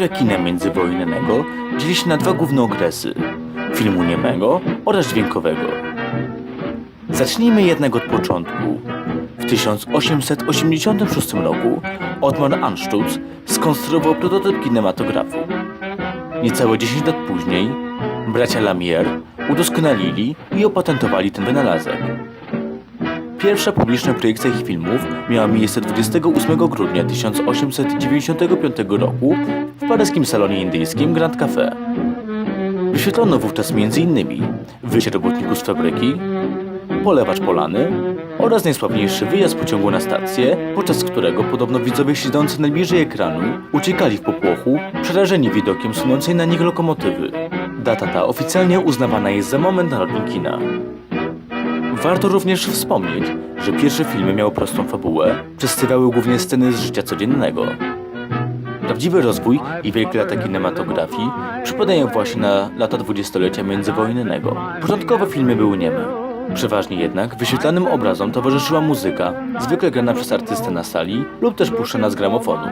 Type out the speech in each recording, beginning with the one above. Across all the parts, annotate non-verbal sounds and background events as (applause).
Historia kina międzywojennego dzieli się na dwa główne okresy: filmu niemego oraz dźwiękowego. Zacznijmy jednak od początku. W 1886 roku Otmar Anstutz skonstruował prototyp kinematografu. Niecałe 10 lat później bracia Lamier udoskonalili i opatentowali ten wynalazek. Pierwsza publiczna projekcja ich filmów miała miejsce 28 grudnia 1895 roku w paryskim salonie indyjskim Grand Café. Wyświetlono wówczas m.in. wyjście robotników z fabryki, polewacz polany oraz najsławniejszy wyjazd pociągu na stację, podczas którego podobno widzowie siedzący najbliżej ekranu uciekali w popłochu, przerażeni widokiem sunącej na nich lokomotywy. Data ta oficjalnie uznawana jest za moment narodzin kina. Warto również wspomnieć, że pierwsze filmy miały prostą fabułę, przedstawiały głównie sceny z życia codziennego. Prawdziwy rozwój i wielkie lata kinematografii przypadają właśnie na lata dwudziestolecia międzywojennego. Początkowo filmy były nieme. Przeważnie jednak wyświetlanym obrazom towarzyszyła muzyka, zwykle grana przez artystę na sali lub też puszczana z gramofonu.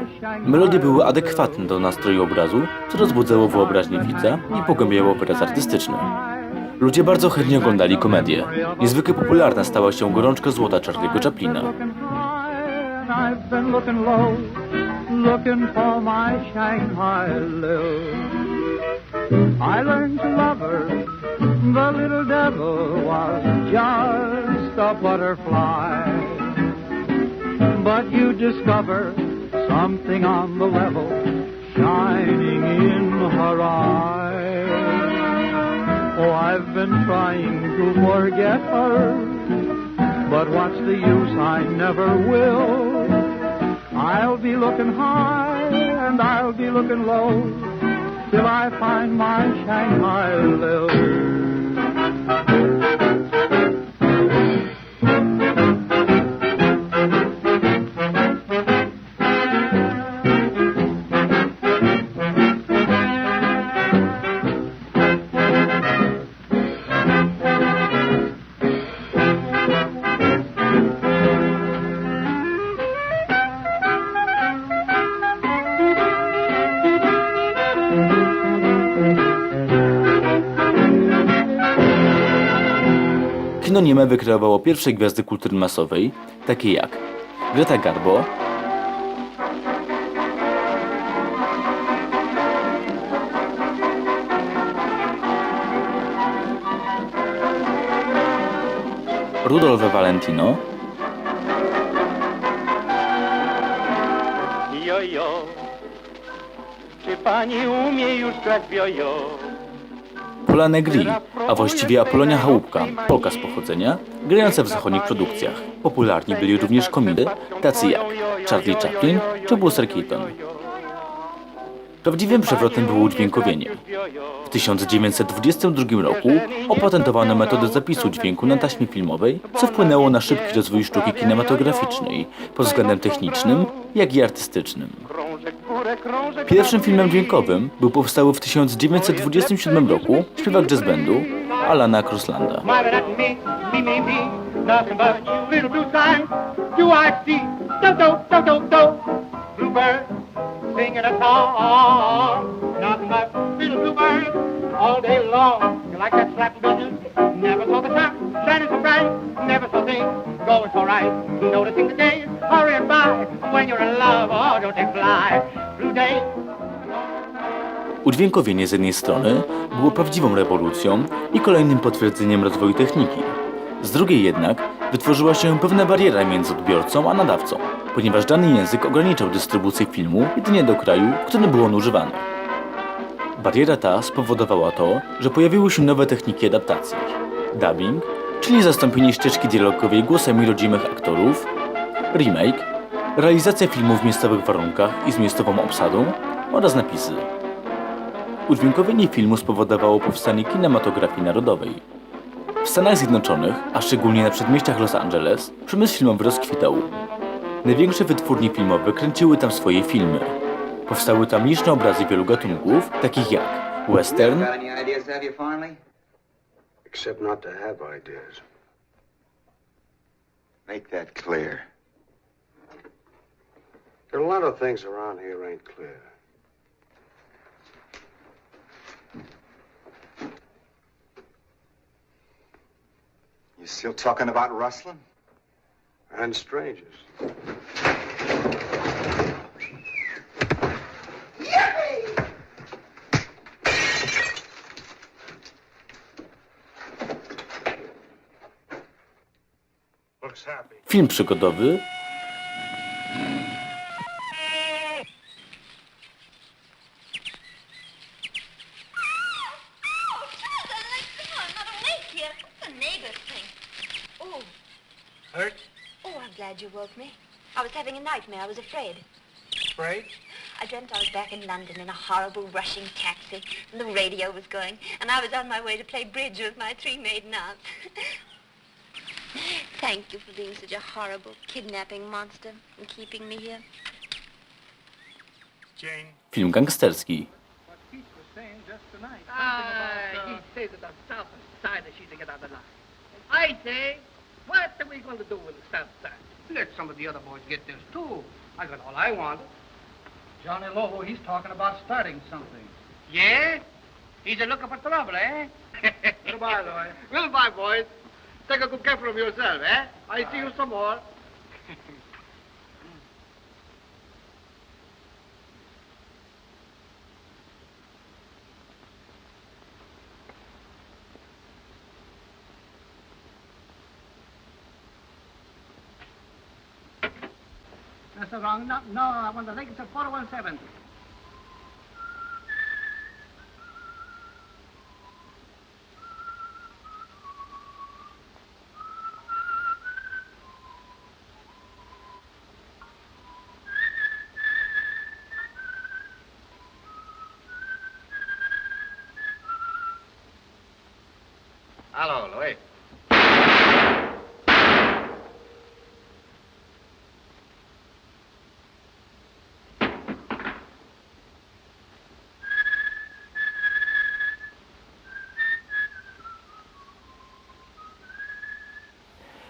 Melodie były adekwatne do nastroju obrazu, co rozbudzało wyobraźnię widza i pogłębiało wyraz artystyczny. Ludzie bardzo chętnie oglądali komedię. Niezwykle popularna stała się gorączka złota Charlie'ego Chaplina. But you discover something on the level shining in been trying to forget her. But what's the use? I never will. I'll be looking high and I'll be looking low till I find my Shanghai Lil. Kino nieme wykreowało pierwsze gwiazdy kultury masowej, takie jak Greta Garbo, Rudolf Valentino, Jojo, czy pani umie już grać w jojo? Negri, a właściwie Apolonia Chałupka, Polka z pochodzenia, grająca w zachodnich produkcjach. Popularni byli również komidy, tacy jak Charlie Chaplin czy Buster Keaton. Prawdziwym przewrotem było udźwiękowienie. W 1922 roku opatentowano metodę zapisu dźwięku na taśmie filmowej, co wpłynęło na szybki rozwój sztuki kinematograficznej pod względem technicznym, jak i artystycznym. Pierwszym filmem dźwiękowym był powstały w 1927 roku śpiewak jazz bandu Alana Crosslanda. Smiling at me, me, me, me, nothing but you little blue sign. Do I see? Do, do, do, do, do. Bluebird singing a song. Nothing but little bluebird all day long. You like that slapping business? Never saw the sun shining so bright. Never saw things going so right. Udźwiękowienie z jednej strony było prawdziwą rewolucją i kolejnym potwierdzeniem rozwoju techniki. Z drugiej jednak wytworzyła się pewna bariera między odbiorcą a nadawcą, ponieważ dany język ograniczał dystrybucję filmu jedynie do kraju, w którym był on używany. Bariera ta spowodowała to, że pojawiły się nowe techniki adaptacji. Dubbing, czyli zastąpienie ścieżki dialogowej głosami rodzimych aktorów, remake, realizacja filmu w miejscowych warunkach i z miejscową obsadą oraz napisy. Udźwiękowienie filmu spowodowało powstanie kinematografii narodowej. W Stanach Zjednoczonych, a szczególnie na przedmieściach Los Angeles, przemysł filmowy rozkwitał. Największe wytwórnie filmowe kręciły tam swoje filmy. Powstały tam liczne obrazy wielu gatunków, takich jak western, except not to have ideas. Make that clear. There are a lot of things around here ain't clear. You still talking about rustling? And strangers. Film przygodowy Hurt? oh, I'm glad you woke me. I was having a nightmare. I was afraid. Afraid? I dreamt I was back in London in a horrible rushing taxi, and the radio was going, and I was on my way to play bridge with my three maiden aunts. (laughs) Thank you for being such a horrible kidnapping monster and keeping me here. Jane. film gangsterski. Ah, he says that the south side she's to get out of line. I say, what are we going to do with the south side? Let some of the other boys get theirs too. I got all I want. Johnny Lobo, he's talking about starting something. Yeah? He's a looking for trouble, eh? Goodbye, Lloyd. (laughs) Goodbye, boys. Take a good care of yourself, eh? I see you some more. That's the wrong. No, no, I want the Lakers of 417. Hello, Louis.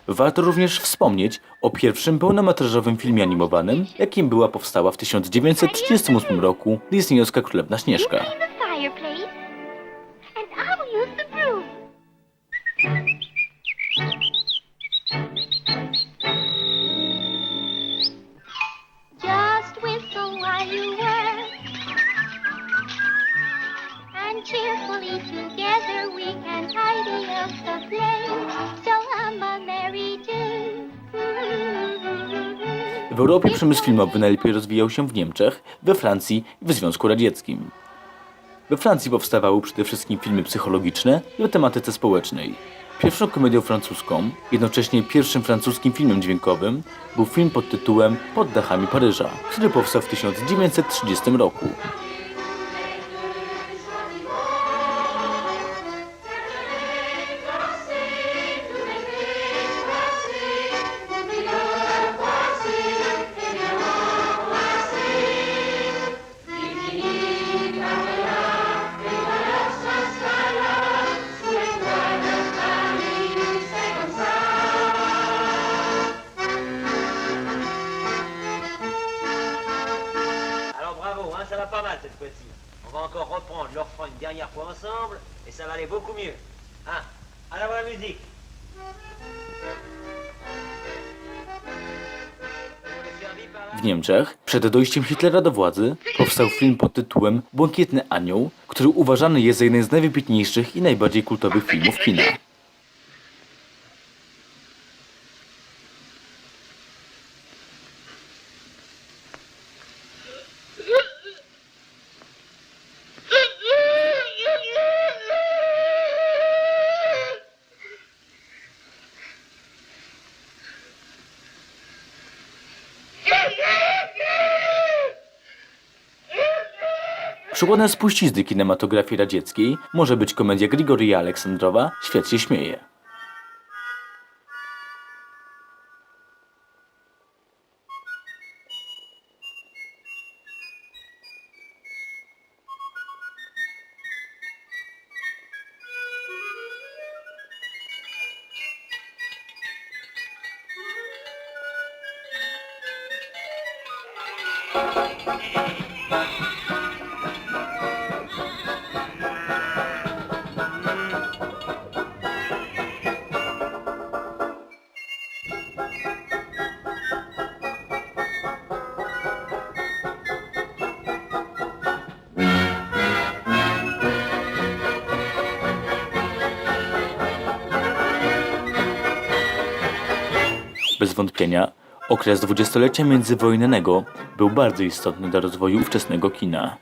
Warto również wspomnieć o pierwszym pełnometrażowym filmie animowanym, jakim była powstała w 1938 roku Disneyowska Królewna Śnieżka. W Europie przemysł filmowy najlepiej rozwijał się w Niemczech, we Francji i w Związku Radzieckim. We Francji powstawały przede wszystkim filmy psychologiczne i o tematyce społecznej. Pierwszą komedią francuską, jednocześnie pierwszym francuskim filmem dźwiękowym, był film pod tytułem Pod dachami Paryża, który powstał w 1930 roku. Ça aller beaucoup mieux. Hein la la musique. W Niemczech, przed dojściem Hitlera do władzy, powstał film pod tytułem Błękitny Anioł, który uważany jest za jeden z najwybitniejszych i najbardziej kultowych filmów kina. Przykładem spuścizny kinematografii radzieckiej może być komedia Grigoria Aleksandrowa Świat się śmieje. Thank Bez wątpienia okres dwudziestolecia międzywojennego był bardzo istotny dla rozwoju ówczesnego kina.